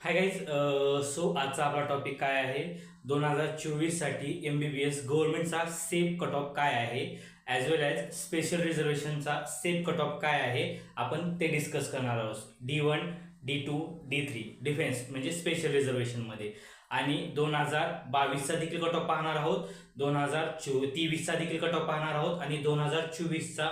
Hi guys so आजचा आपला topic काय आहे? दोन हजार चोवीससाठी एम बी बी एस गव्हर्नमेंटचा सेफ कट ऑफ काय आहे? ॲज वेल ॲज स्पेशल रिझर्वेशनचा सेफ कट ऑफ काय आहे? आपण ते डिस्कस करणार आहोत. D one D two D three defence म्हणजे स्पेशल रिझर्वेशनमध्ये आणि दोन हजार बावीसचा देखील कट ऑफ पाहणार आहोत. दोन हजार चो तेवीसचा देखील कट ऑफ पाहणार आहोत. आणि दोन हजार चोवीसचा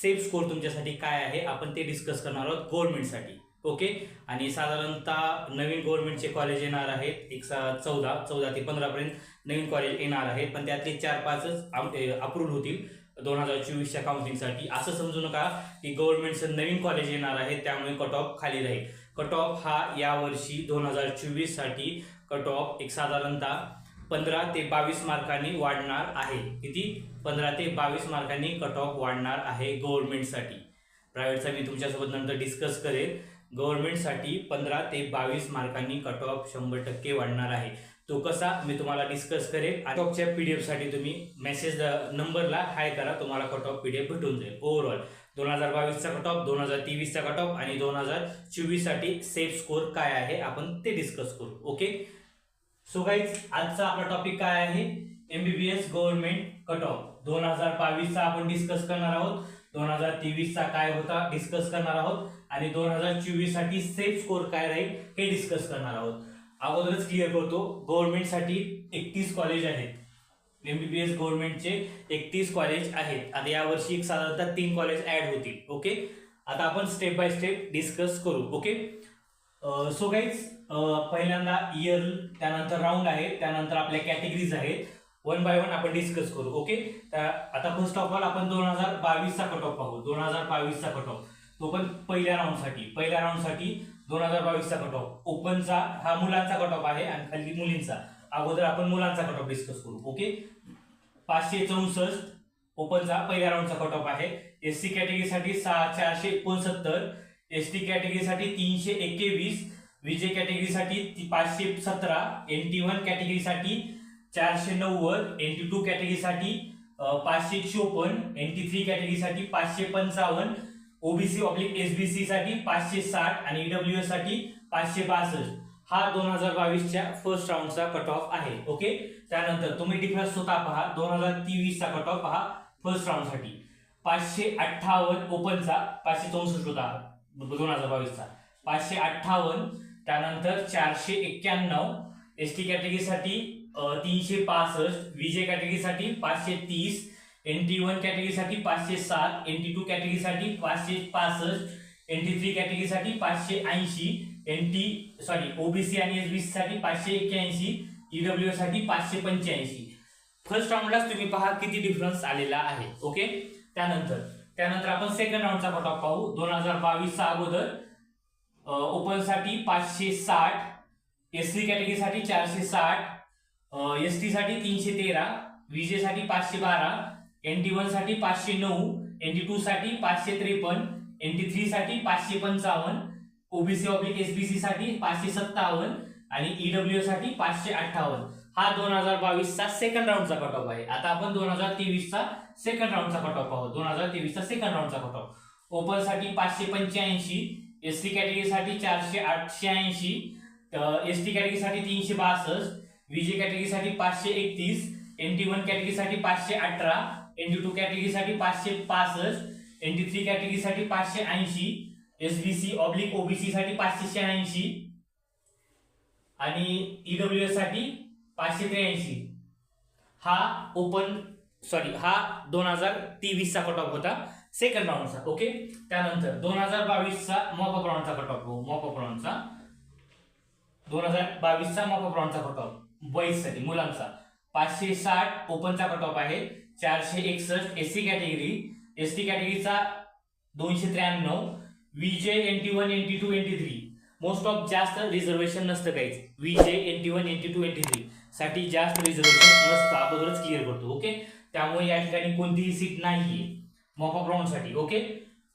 सेफ स्कोर तुमच्यासाठी काय आहे? आपण ते डिस्कस करणार आहोत गव्हर्नमेंटसाठी ओके? आणि साधारणतः नवीन गव्हर्नमेंटचे कॉलेज येणार आहेत एक चौदा चौदा ते पंधरापर्यंत नवीन कॉलेज येणार आहेत पण त्यातले चार पाचच अप्रूव्ह होतील दोन हजार चोवीसच्या काउन्सिलिंगसाठी असं समजू नका की गव्हर्नमेंटचं नवीन कॉलेज येणार आहे त्यामुळे कट ऑफ खाली राहील. कट ऑफ हा यावर्षी दोन हजार चोवीससाठी कट ऑफ एक साधारणतः पंधरा ते बावीस मार्कांनी वाढणार आहे. किती? पंधरा ते बावीस मार्कांनी कट ऑफ वाढणार आहे गव्हर्नमेंटसाठी प्रायव्हेटचा मी तुमच्यासोबत नंतर डिस्कस करेल. गव्हर्नमेंटसाठी पंधरा ते बावीस मार्कांनी कट ऑफ शंभर टक्के वाढणार आहे. तो कसा मी तुम्हाला डिस्कस करेल कट ऑफच्या पी डी एफसाठी तुम्ही मेसेज नंबरला हाय करा. तुम्हाला cut off P D F भेटून जाईल. ओव्हरऑल दोन हजार बावीसचा कट ऑफ दोन हजार तेवीसचा कट ऑफ आणि दोन हजार चोवीससाठी सेफ स्कोर काय आहे आपण ते डिस्कस करू. ओके सो गाईज आजचा आपला टॉपिक काय आहे? एमबीबीएस गव्हर्नमेंट कट ऑफ दोन हजार बावीसचा आपण डिस्कस करणार आहोत. दोन हजार तेवीसचा काय होता? डिस्कस करणार आहोत. आणि दोन हजार चोवीससाठी सेफ स्कोर काय राहील हे डिस्कस करणार आहोत. अगोदरच क्लिअर करतो गव्हर्नमेंटसाठी एकतीस कॉलेज आहेत. एमबीबीएस गव्हर्नमेंटचे एकतीस कॉलेज आहेत. आता यावर्षी एक साधारणतः तीन कॉलेज ऍड होतील ओके आता आपण स्टेप बाय स्टेप डिस्कस करू ओके सो गाईज पहिल्यांदा इयर त्यानंतर राऊंड आहे त्यानंतर आपल्या कॅटेगरीज आहेत. वन बाय वन आपण डिस्कस करू ओके आता फर्स्ट ऑफ ऑल आपण दोन हजार बावीसचा कट ऑफ पाहू दोन हजार बावीसचा कट ऑफ तो पण पहिल्या राऊंडसाठी पहिल्या राऊंडसाठी दोन हजार बावीसचा कट ऑफ ओपनचा हा मुलांचा कट ऑफ आहे आणि खाली मुलींचा. अगोदर आपण मुलांचा कट ऑफ डिस्कस करू. ओके पाचशे चौसष्ट ओपनचा पहिल्या राऊंडचा कट ऑफ आहे. एस सी कॅटेगरीसाठी सहा चारशे एकोणसत्तर एस टी कॅटेगरीसाठी तीनशे एकवीस विजय कॅटेगरीसाठी ती पाचशे सतरा एन टी वन कॅटेगरीसाठी चारशे नव्वद एन टी टू कॅटेगरीसाठी पाचशे चोपन्न एन टी थ्री कॅटेगरीसाठी पाचशे पंचावन्न ओबीसी ऑब्लिक एसबीसी साठी पाचशे साठ आणि ईडब्ल्यू साठी पाचशे बासष्ट हा दोन हजार बावीसच्या फर्स्ट राऊंडचा कट ऑफ आहे ओके त्यानंतर तुम्ही डिफरन्स स्वतः पहा दोन हजार तेवीसचा कट ऑफ पहा फर्स्ट राऊंडसाठी पाचशे अठ्ठावन्न ओपनचा पाचशे चौसष्ट होता दोन हजार बावीसचा. पाचशे अठ्ठावन्न त्यानंतर चारशे एक्क्याण्णव एस टी कॅटेगरीसाठी तीनशे पासष्ट विजय कॅटेगरीसाठी पाचशे तीस एन टी वन कॅटेगरीसाठी पाचशे सात एन टी टू कॅटेगरीसाठी पाचशे पासष्ट एन टी थ्री कॅटेगरीसाठी पाचशे ऐंशी एन टी सॉरी ओबीसी आणि एस बी साठी पाचशे एक्क्याऐंशी ईडब्ल्यू साठी पाचशे पंच्याऐंशी. फर्स्ट राऊंडलाच तुम्ही पहा किती डिफरन्स आलेला आहे ओके त्यानंतर त्यानंतर आपण सेकंड राऊंडचा कट ऑफ पाहू. दोन हजार बावीसचा अगोदर ओपनसाठी पाचशे साठ एस सी कॅटेगरीसाठी चारशे साठ एस टीसाठी तीनशे तेरा विजेसाठी पाचशे बारा एन टी वनसाठी पाचशे नऊ एन टी टू साठी पाचशे त्रेपन्न एनटी थ्री साठी पाचशे पंचावन्न ओबीसी ऑब्लिक एसबीसी साठी पाचशे सत्तावन्न आणि ईडब्ल्यू साठी पाचशे अठ्ठावन्न. हा दोन हजार बावीसचा सेकंड राऊंडचा कट ऑफ आहे. आता आपण दोन हजार तेवीसचा सेकंड राऊंडचा कट ऑफ आहोत दोन हजार तेवीसचा सेकंड राऊंडचा कट ऑफ ओपनसाठी पाचशे पंच्याऐंशी एसटी कॅटेगरीसाठी चारशे आठशे ऐंशी एस टी कॅटेगरीसाठी तीनशे बासष्ट विजय कॅटेगरीसाठी पाचशे एकतीस एन टी वन कॅटेगरीसाठी पाचशे अठरा एन टी टू कॅटेगरीसाठी पाचशे पासष्ट एन टी थ्री कॅटेगरीसाठी पाचशे ऐंशी एसबीसी ऑब्लिक ओबीसी साठी पाचशे शहाऐंशी आणि ईडब्ल्यू एससाठी पाचशे त्र्याऐंशी. हा ओपन सॉरी हा दोन हजार तेवीसचा कट ऑफ होता. सेकंड राऊंडचा ओके त्यानंतर दोन हजार बावीसचा मॉपअप राऊंडचा कट ऑफ मॉपअप राऊंडचा दोन हजार बावीसचा मॉपअप राऊंडचा कट ऑफ बॉईजसाठी मुलांचा. पाचशे साठ ओपनचा कट ऑफ आहे. चारशे एकसष्ट S C category S T कॅटेगरीचा दोनशे त्र्याण्णव VJ N T one N T two N T three most of जास्त रिझर्वेशन नसतं काहीच. VJ N T one N T two N T three साठी जास्त रिझर्वेशन नसतं. अगोदरच क्लिअर करतो ओके त्यामुळे या ठिकाणी कोणतीही सीट नाहीये. MOFA round okay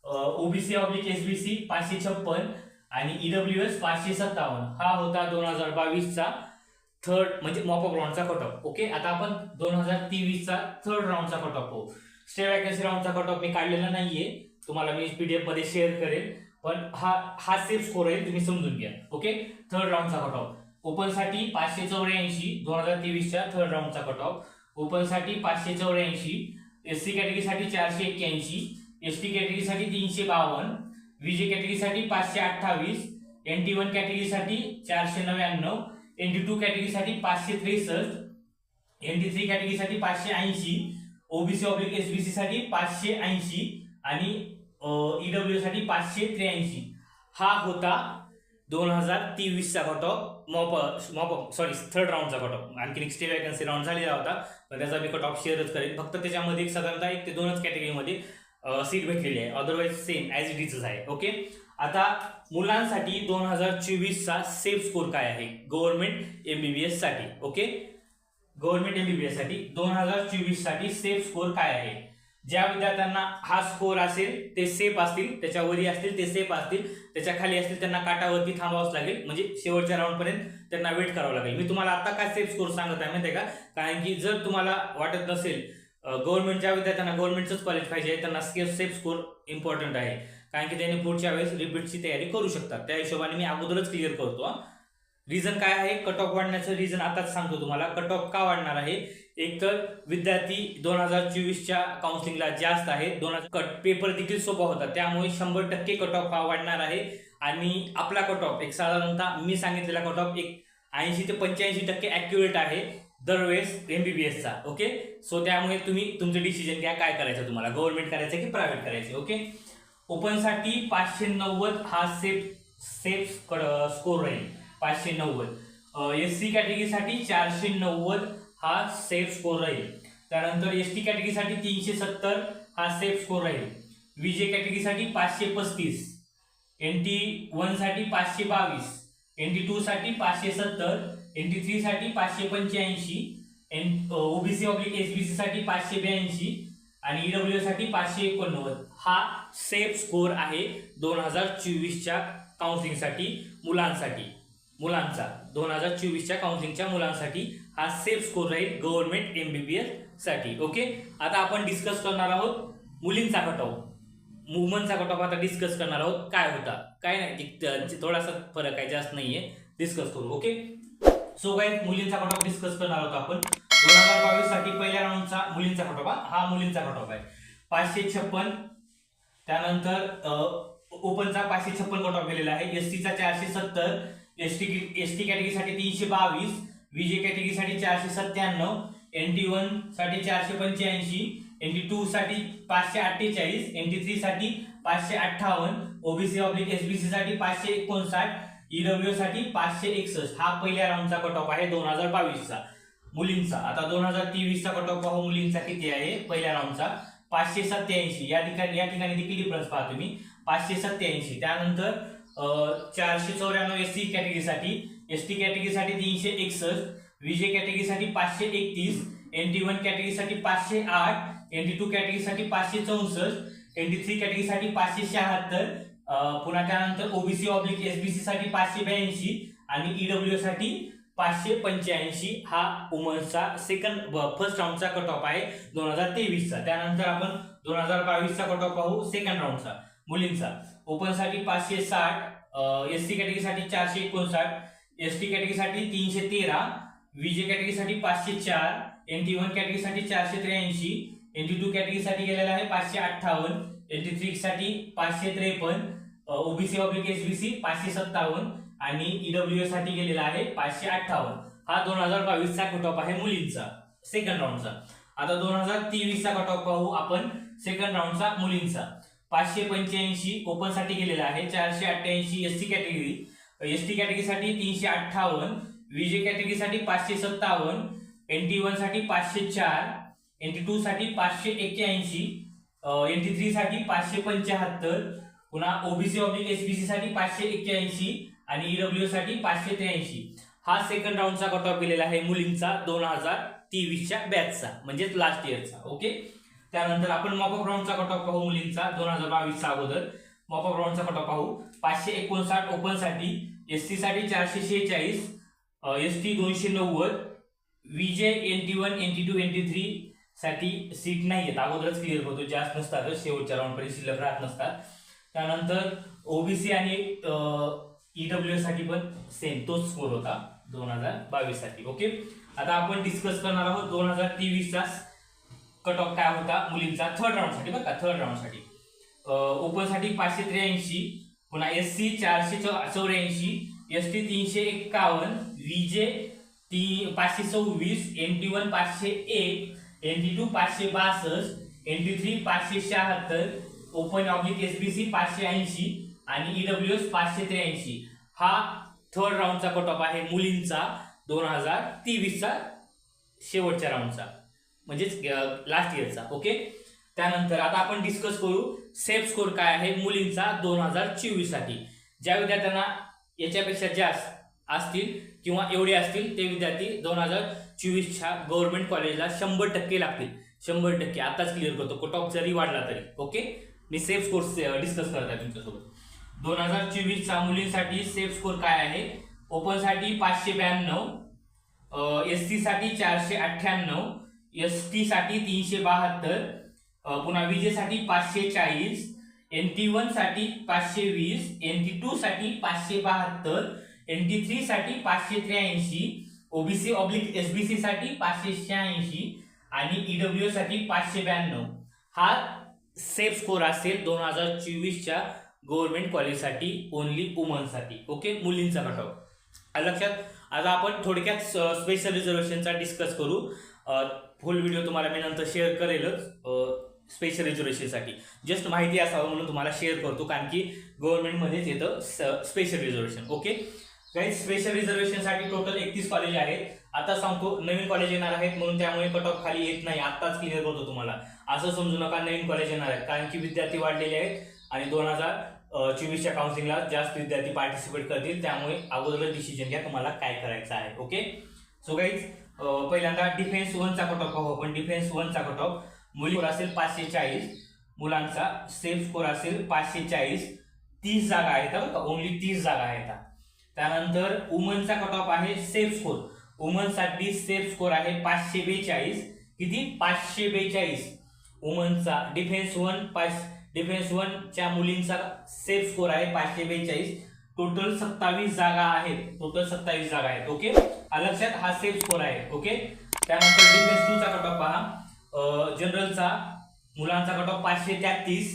OBC oblique SBC पाचशे छप्पन आणि ईडब्ल्यू एस पाचशे सत्तावन्न. हा होता दोन हजार बावीसचा थर्ड म्हणजे मॉपअप राऊंडचा कट ऑफ ओके आता आपण दोन हजार तेवीसचा थर्ड राऊंडचा कट ऑफ पाहू. स्टे वॅकन्सी राऊंडचा कट ऑफ मी काढलेला नाहीये. तुम्हाला मी पीडीएफमध्ये शेअर करेल. पण हा हा सेफ स्कोर आहे तुम्ही समजून घ्या. ओके थर्ड राऊंडचा कट ऑफ ओपनसाठी पाचशे चौऱ्याऐंशी दोन हजार तेवीसच्या थर्ड राऊंडचा कट ऑफ ओपनसाठी पाचशे चौऱ्याऐंशी एस सी कॅटेगरीसाठी चारशे एक्क्याऐंशी एस टी कॅटेगरीसाठी तीनशे बावन्न विजे कॅटेगरीसाठी पाचशे अठ्ठावीस एन टी वन कॅटेगरीसाठी चारशे नव्याण्णव एन टी टू कॅटेगरीसाठी पाचशे त्रेसष्ट एन टी थ्री कॅटेगरीसाठी पाचशे ऐंशी ओबीसी ऑब्लिक एसबीसी साठी पाचशे ऐंशी आणि ईडब्ल्यू साठी पाचशे त्र्याऐंशी. हा होता दोन हजार तेवीसचा cut off mop mop sorry third राऊंडचा cut off आणखी एक स्टे वॅकन्सी राऊंड झालेला होता. पण त्याचा मी कट ऑफ शेअरच करेन. फक्त त्याच्यामध्ये एक साधारणतः एक ते दोनच कॅटेगरीमध्ये सीट भेटलेली आहे. अदरवाईज सेम ॲज इट इजच आहे. ओके आता मुलांसाठी दोन हजार चोवीसचा सेफ स्कोर काय आहे? गव्हर्नमेंट एमबीबीएससाठी ओके गव्हर्नमेंट एमबीबीएससाठी दोन हजार चोवीससाठी सेफ स्कोर काय आहे? ज्या विद्यार्थ्यांना हा स्कोर असेल ते सेफ असतील त्याच्या वरी असतील ते सेफ असतील त्याच्याखाली असतील त्यांना काटावरती थांबावंच लागेल. म्हणजे शेवटच्या राऊंडपर्यंत त्यांना वेट करावं लागेल. मी तुम्हाला आता काय सेफ स्कोर सांगत आहे माहिती आहे का? कारण की जर तुम्हाला वाटत नसेल गव्हर्नमेंटच्या विद्यार्थ्यांना गव्हर्नमेंटचंच कॉलेज पाहिजे त्यांना सेफ स्कोर इम्पॉर्टंट आहे. कारण की त्यांनी पुढच्या वेळेस रिपीटची तयारी करू शकतात. त्या हिशोबाने मी अगोदरच क्लिअर करतो रिझन काय आहे? कट ऑफ वाढण्याचं रिझन आताच सांगतो तुम्हाला. कट ऑफ का वाढणार आहे? एक तर विद्यार्थी दोन हजार चोवीसच्या काउन्सिलिंगला जास्त आहे दोन हजार कट पेपर देखील सोपा होता त्यामुळे शंभर टक्के कट ऑफ हा वाढणार आहे. आणि आपला कट ऑफ एक साधारणतः मी सांगितलेला कट ऑफ एक ऐंशी ते पंच्याऐंशी टक्के ॲक्युरेट आहे दरवेळेस एमबीबीएसचा ओके सो त्यामुळे तुम्ही तुमचं डिसिजन घ्या. काय करायचं तुम्हाला? गव्हर्नमेंट करायचं की प्रायव्हेट करायचं? ओके ओपनसाठी पाचशे नव्वद हा सेफ सेफ स्कोर राहील. पाचशे नव्वद. एस सी कॅटेगरीसाठी चारशे नव्वद हा सेफ स्कोर राहील. त्यानंतर एस टी कॅटेगरीसाठी तीनशे सत्तर हा सेफ स्कोर राहील. विजे कॅटेगरीसाठी पाचशे पस्तीस. एन टी वनसाठी पाचशे बावीस. एन टी टूसाठी पाचशे सत्तर. एन टी थ्रीसाठी पाचशे पंच्याऐंशी. N OBC oblique S B सीसाठी पाचशे ब्याऐंशी. आणि ईडब्ल्यू साठी पाचशे एकोणनव्वद. हा सेफ स्कोर आहे दोन हजार चोवीसच्या काउन्सिलिंगसाठी मुलांसाठी. मुलांचा. दोन हजार चोवीसच्या काउन्सिलिंगच्या मुलांसाठी हा सेफ स्कोर राहील गव्हर्नमेंट एमबीबीएससाठी. ओके आता आपण डिस्कस करणार आहोत मुलींचा कट ऑफ वुमनचा कट ऑफ आता डिस्कस करणार आहोत. काय होता? काय नाही? थोडासा फरक आहे जास्त नाहीये. डिस्कस करू. ओके सो काय मुलींचा कट ऑफ डिस्कस करणार आहोत आपण. दोन हजार बावीससाठी पहिल्या राऊंडचा मुलींचा कट ऑफ हा मुलींचा कट ऑफ आहे पाचशे छप्पन त्यानंतर ओपनचा पाचशे छप्पन कट ऑफ गेलेला आहे एस टीचा चारशे सत्तर एस टी एस टी कॅटेगरीसाठी तीनशे बावीस विजे कॅटेगरीसाठी चारशे सत्त्याण्णव एन टी वनसाठी चारशे पंच्याऐंशी एन टी टू साठी पाचशे अठ्ठेचाळीस एन टी थ्री साठी पाचशे अठ्ठावन्न ओबीसी ऑब्लिक एसबीसी साठी पाचशे एकोणसाठ ईडब्ल्यू साठी पाचशे एकसष्ट. हा पहिल्या राऊंडचा कट ऑफ आहे दोन हजार बावीसचा मुलींचा. आता दोन हजार तेवीसचा कट ऑफ पाहू मुलींचा किती आहे? पहिल्या राऊंडचा पाचशे सत्याऐंशी. या ठिकाणी या ठिकाणी देखील डिफरन्स पाहा तुम्ही. पाचशे सत्याऐंशी. त्यानंतर चारशे चौऱ्याण्णव एस सी कॅटेगरीसाठी एस टी कॅटेगरीसाठी तीनशे एकसष्ट. विजे कॅटेगरीसाठी पाचशे एकतीस. एन टी वन कॅटेगरीसाठी पाचशे आठ. एन टी टू कॅटेगरीसाठी पाचशे चौसष्ट. एन टी थ्री कॅटेगरीसाठी पाचशे शहात्तर. पुन्हा त्यानंतर ओबीसी ऑब्लिक एसबीसी साठी पाचशे ब्याऐंशी. आणि ईडब्ल्यू साठी पाचशे पंच्याऐंशी हा वुमन्सचा सेकंड फर्स्ट राऊंडचा कट ऑफ आहे दोन हजार तेवीसचा. त्यानंतर आपण दोन हजार बावीसचा कट ऑफ पाहू सेकंड राऊंडचा मुलींचा. ओपनसाठी पाचशे साठ एस सी कॅटेगरीसाठी चारशे एकोणसाठ एस टी कॅटेगरीसाठी तीनशे तेरा विजे कॅटेगरीसाठी पाचशे चार एन टी वन कॅटेगरीसाठी चारशे त्र्याऐंशी एन टी टू कॅटेगरीसाठी गेलेला आहे पाचशे अठ्ठावन्न एन टी थ्रीसाठी पाचशे त्रेपन्न ओबीसी बी सी पाचशे सत्तावन्न आणि ईडब्ल्यू साठी गेलेला आहे पाचशे अठ्ठावन्न. हा दोन हजार बावीसचा कट ऑफ आहे मुलींचा सेकंड राऊंडचा आता दोन हजार तेवीसचा कट ऑफ पाहू आपण सेकंड राऊंडचा मुलींचा. पाचशे पंच्याऐंशी ओपनसाठी गेलेला आहे चारशे अठ्ठ्याऐंशी S T category S T कॅटेगरीसाठी तीनशे अठ्ठावन्न विजे कॅटेगरीसाठी पाचशे सत्तावन्न एन टी वनसाठी पाचशे चार एन टी टू साठी पाचशे एक्क्याऐंशी एन टी थ्री साठी पाचशे पंच्याहत्तर पुन्हा ओबीसी ऑब्लिक एसबीसी साठी पाचशे एक्क्याऐंशी आणि ईडब्ल्यू साठी पाचशे त्र्याऐंशी. हा सेकंड राऊंडचा कट ऑफ केलेला आहे मुलींचा दोन हजार तेवीसच्या बॅचचा म्हणजेच लास्ट इयरचा ओके त्यानंतर आपण मॉपअप राऊंडचा कट ऑफ पाहू मुलींचा दोन हजार बावीसचा अगोदर. मॉपअप राऊंडचा कट ऑफ पाहू. पाचशे एकोणसाठ ओपनसाठी एस टी साठी चारशे शेहेचाळीस एस टी दोनशे नव्वद VJ N T one N T two N T three साठी सीट नाही आहेत अगोदरच क्लिअर होतो जास्त नसतात शेवटच्या राऊंडपर्यंत शिल्लक राहत नसतात. त्यानंतर ओबीसी आणि ईडब्ल्यू साठी पण सेम तोच स्कोर होता दोन हजार बावीससाठी ओके आता आपण डिस्कस करणार आहोत दोन हजार तेवीसचा कट ऑफ काय होता मुलींचा थर्ड राऊंडसाठी बरं का? थर्ड राऊंडसाठी. ओपनसाठी पाचशे त्र्याऐंशी पुन्हा एस सी चारशे चौऱ्याऐंशी एस टी तीनशे एक्कावन्न विजे ती पाचशे सव्वीस एन टी वन पाचशे एक एन टी टू पाचशे बासष्ट एन टी थ्री पाचशे शहात्तर open oblique S B C पाचशे ऐंशी आणि ईडब्ल्यू एस पाचशे त्र्याऐंशी. हा थर्ड राऊंडचा कट ऑफ आहे मुलींचा दोन हजार तेवीसचा शेवटच्या राऊंडचा म्हणजेच लास्ट इयरचा ओके त्यानंतर आता आपण डिस्कस करू सेफ स्कोर काय आहे मुलींचा दोन हजार चोवीससाठी ज्या विद्यार्थ्यांना याच्यापेक्षा जास्त असतील किंवा एवढे असतील ते विद्यार्थी दोन हजार चोवीसच्या गव्हर्नमेंट कॉलेजला शंभर टक्के लागतील. शंभर टक्के. आताच क्लिअर करतो. कट ऑफ जरी वाढला तरी. ओके मी सेफ स्कोर्स डिस्कस करत आहे तुमच्यासोबत. दोन हजार चोवीसचा मुलींसाठी सेफ स्कोर काय आहे? ओपनसाठी पाचशे ब्याण्णव एस सीसाठी चारशे अठ्ठ्याण्णव एस टीसाठी तीनशे बहात्तर पुन्हा विजेसाठी पाचशे चाळीस एन टी वनसाठी पाचशे वीस एन टी टूसाठी पाचशे बहात्तर एन टी थ्रीसाठी पाचशे त्र्याऐंशी ओबीसी ऑब्लिक एस बी सीसाठी पाचशे शहाऐंशी आणि ईडब्ल्यू साठी पाचशे ब्याण्णव. हा सेफ स्कोर असेल दोन हजार चोवीसच्या गव्हर्नमेंट कॉलेजसाठी ओनली वुमनसाठी ओके मुलींचा कट ऑफ लक्षात? आता आपण थोडक्यात स्पेशल रिझर्वेशनचा डिस्कस करू. फुल व्हिडिओ तुम्हाला मी नंतर शेअर करेलच स्पेशल रिझर्वेशनसाठी जस्ट माहिती असावं म्हणून तुम्हाला शेअर करतो कारण की गव्हर्नमेंटमध्येच येतं स्पेशल रिझर्वेशन ओके काही स्पेशल रिझर्वेशनसाठी टोटल एकतीस कॉलेज आहेत. आता सांगतो नवीन कॉलेज येणार आहेत म्हणून त्यामुळे कट ऑफ खाली येत नाही. आत्ताच क्लिअर करतो तुम्हाला. असं समजू नका नवीन कॉलेज येणार आहेत. कारण की विद्यार्थी वाढलेले आहेत. आणि दोन हजार चोवीसच्या काउन्सिलिंगला जास्त विद्यार्थी पार्टिसिपेट करतील. त्यामुळे अगोदरच डिसिजन घ्या तुम्हाला काय करायचं आहे ओके सो गाईज पहिल्यांदा डिफेन्स वनचा कट ऑफ पाहू. आपण डिफेन्स वनचा कट ऑफ मुली असेल पाचशे चाळीस मुलांचा सेफ स्कोर असेल पाचशे चाळीस तीस जागा आहेत बरं का? ओनली तीस जागा आहेत त्यानंतर वुमनचा कट ऑफ आहे सेफ स्कोर वुमनसाठी सेफ स्कोर आहे पाचशे बेचाळीस. किती? पाचशे बेचाळीस. वुमनचा डिफेन्स वन पाच डिफेन्स वनच्या मुलींचा सेफ स्कोर आहे पाचशे बेचाळीस. टोटल सत्तावीस जागा आहेत. टोटल सत्तावीस जागा आहेत. ओके लक्षात हा सेफ स्कोर आहे. ओके त्यानंतर डिफेन्स टू चा कट ऑफ पहा जनरलचा मुलांचा कट ऑफ पाचशे तेहतीस.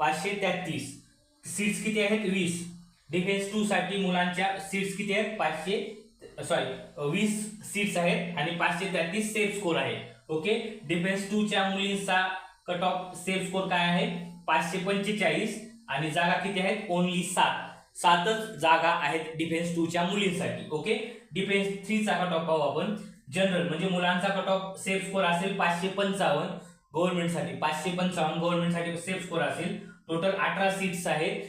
पाचशे तेहतीस. सीट्स किती आहेत? वीस. डिफेन्स टू साठी मुलांच्या सीट्स किती आहेत? पाचशे सॉरी वीस सीट्स आहेत आणि पाचशे तेहतीस सेफ स्कोर आहे. ओके डिफेन्स टू च्या मुलींचा कट ऑफ सेफ स्कोर काय आहे? पाचशे पंचेचाळीस आणि जागा किती आहेत? ओनली सात. सातच जागा आहेत डिफेन्स टूच्या मुलींसाठी ओके डिफेन्स थ्रीचा कट ऑफ पाहू आपण. जनरल म्हणजे मुलांचा कट ऑफ सेफ स्कोर असेल पाचशे पंचावन्न. गव्हर्नमेंटसाठी पाचशे पंचावन्न गव्हर्नमेंटसाठी सेफ स्कोर असेल. टोटल अठरा सीट्स आहेत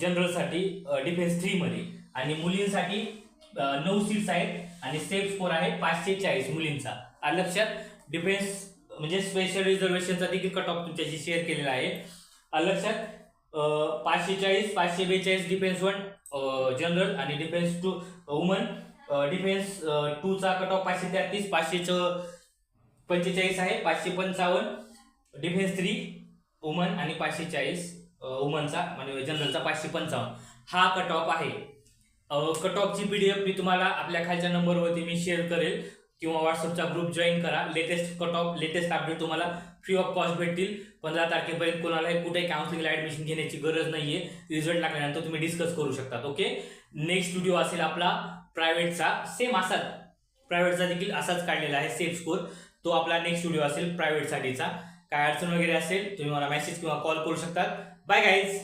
जनरलसाठी डिफेन्स थ्रीमध्ये आणि मुलींसाठी नऊ सीट्स आहेत आणि सेफ स्कोर आहे पाचशे चाळीस मुलींचा. लक्षात? डिफेन्स म्हणजे स्पेशल रिझर्वेशनचा देखील कट ऑफ तुमच्याशी शेअर केलेला आहे. लक्षात पाचशे चाळीस पाचशे बेचाळीस डिफेन्स वन जनरल आणि डिफेन्स टू वुमन डिफेन्स टूचा कट ऑफ पाचशे तेहतीस पाचशे च पंचेचाळीस आहे पाचशे पंचावन्न. डिफेन्स थ्री वुमन आणि पाचशे चाळीस वुमनचा म्हणजे जनरलचा पाचशे पंचावन्न. हा कट ऑफ आहे कट ऑफची एफ मी तुम्हाला आपल्या खालच्या नंबरवरती मी शेअर करेल. किंवा व्हॉट्सअपचा ग्रुप जॉईन करा. Latest cut off latest update तुम्हाला फ्री ऑफ कॉस्ट भेटतील. पंधरा तारखेपर्यंत कोणालाही कुठेही काउन्सिलिंगला ऍडमिशन घेण्याची गरज नाहीये. रिझल्ट लागल्यानंतर तुम्ही डिस्कस करू शकतात ओके नेक्स्ट व्हिडिओ असेल आपला प्रायव्हेटचा सेम असाच. प्रायव्हेटचा देखील असाच काढलेला आहे सेफ स्कोर तो आपला नेक्स्ट व्हिडिओ असेल प्रायव्हेटसाठीचा काय अडचण वगैरे असेल तुम्ही मला मेसेज किंवा कॉल करू शकतात. Bye guys